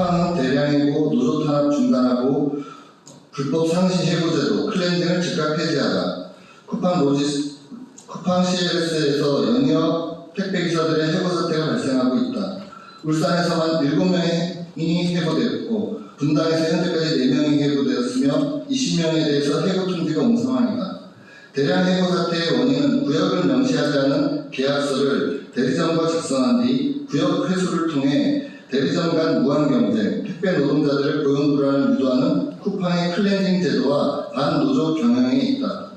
쿠팡은 대량해고 노조 탄압 중단하고 불법 상시 해고제도 클렌징을 즉각 폐지하라. 쿠팡 로지 쿠팡 CLS에서 연이어 택배 기사들의 해고 사태가 발생하고 있다. 울산에서만 7명이 해고되었고 분당에서 현재까지 4명이 해고되었으며 20명에 대해서 해고 통지가 온 상황이다. 대량 해고 사태의 원인은 구역을 명시하지 않은 계약서를 대리점과 작성한 뒤 구역 회수를 통해 대리점 간 무한 경쟁, 택배 노동자들의 고용 불안을 유도하는 쿠팡의 클렌징 제도와 반노조 경영에 있다.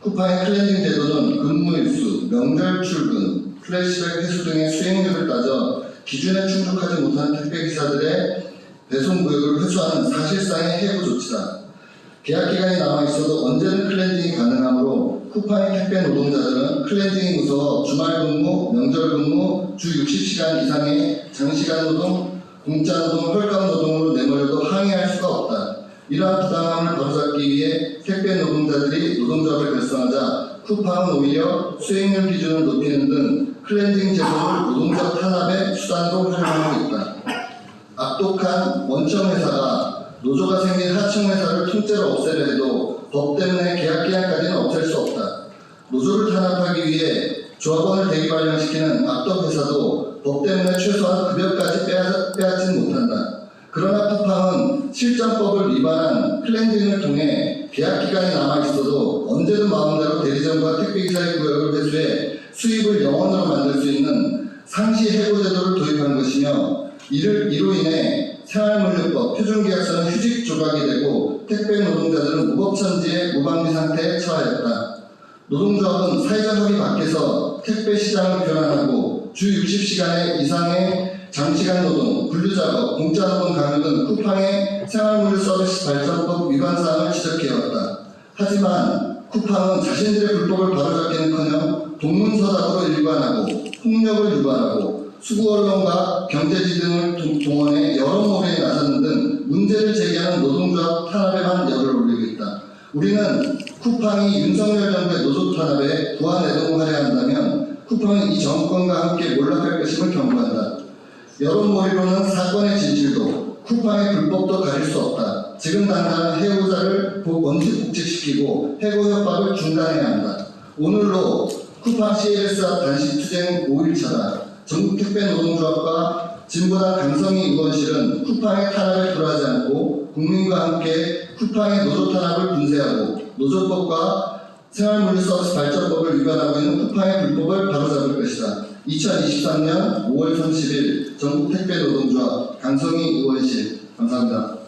쿠팡의 클렌징 제도는 근무 일수, 명절 출근, 플래시백 회수 등의 수행률을 따져 기준에 충족하지 못한 택배 기사들의 배송 구역을 회수하는 사실상의 해고 조치다. 계약 기간이 남아 있어도 언제든 클렌징이 가능하므로 쿠팡의 택배 노동자들은 클렌징이 무서워 주말 근무, 명절 근무, 주 60시간 이상의 장시간 노동, 공짜 노동, 헐값 노동으로 내몰려도 항의할 수가 없다. 이러한 부당함을 바로잡기 위해 택배 노동자들이 노동조합을 결성하자 쿠팡은 오히려 수익률 기준을 높이는 등 클렌징 제도를 노동자 탄압의 수단으로 활용하고 있다. 악독한 원청 회사가 노조가 생긴 하청 회사를 통째로 없애려 해도 법 때문에 계약 기한까지는 없앨 수 없다. 노조를 탄압하기 위해 조합원을 대기 악덕 회사도 법 때문에 최소한 급여까지 빼앗, 빼앗진 못한다. 그러나 쿠팡은 실정법을 위반한 클렌징을 통해 계약 기간이 남아 있어도 언제든 마음대로 대리점과 택배기사의 구역을 회수해 수입을 영원으로 만들 수 있는 상시 해고 제도를 도입한 것이며 이를 이로 인해 생활물류법 표준계약서는 휴직 조각이 되고 택배 노동자들은 무법천지의 무방비 상태에 처하였다. 노동조합은 사회적 합의 밖에서 택배 시장을 변환하고 주 60시간의 이상의 장시간 노동, 분류작업, 공짜 노동 강요 등 쿠팡의 생활물류 서비스 발전법 위반 사항을 지적해왔다. 하지만 쿠팡은 자신들의 불법을 바로잡기는커녕 동문서답으로 일관하고 폭력을 유발하고 수구 언론과 경제지 등을 동- 동원해 여러모리에 나서는 등 문제를 제기하는 노동조합 탄압에만 열을 올리고 있다. 우리는 쿠팡이 윤석열 정부의 노조 탄압에 애동하려 쿠팡은 이 정권과 함께 몰락할 것임을 경고한다. 여론몰이로는 사건의 진실도 쿠팡의 불법도 가릴 수 없다. 지금 당장 해고자를 복- 원직 복직시키고 해고 협박을 중단해야 한다. 오늘로 쿠팡 CLS 앞 단식 투쟁 5일차다. 전국 택배 노동조합과 진보당 강성희 의원실은 쿠팡의 탄압에 불하지 않고 국민과 함께 쿠팡의 노조 탄압을 분쇄하고 노조법과 생활물류 서비스 발전법을 위반하고 있는 쿠팡의 불법을 바로잡을 것이다. 2023년 5월 30일 전국 택배 노동조합 강성희 의원실 감사합니다.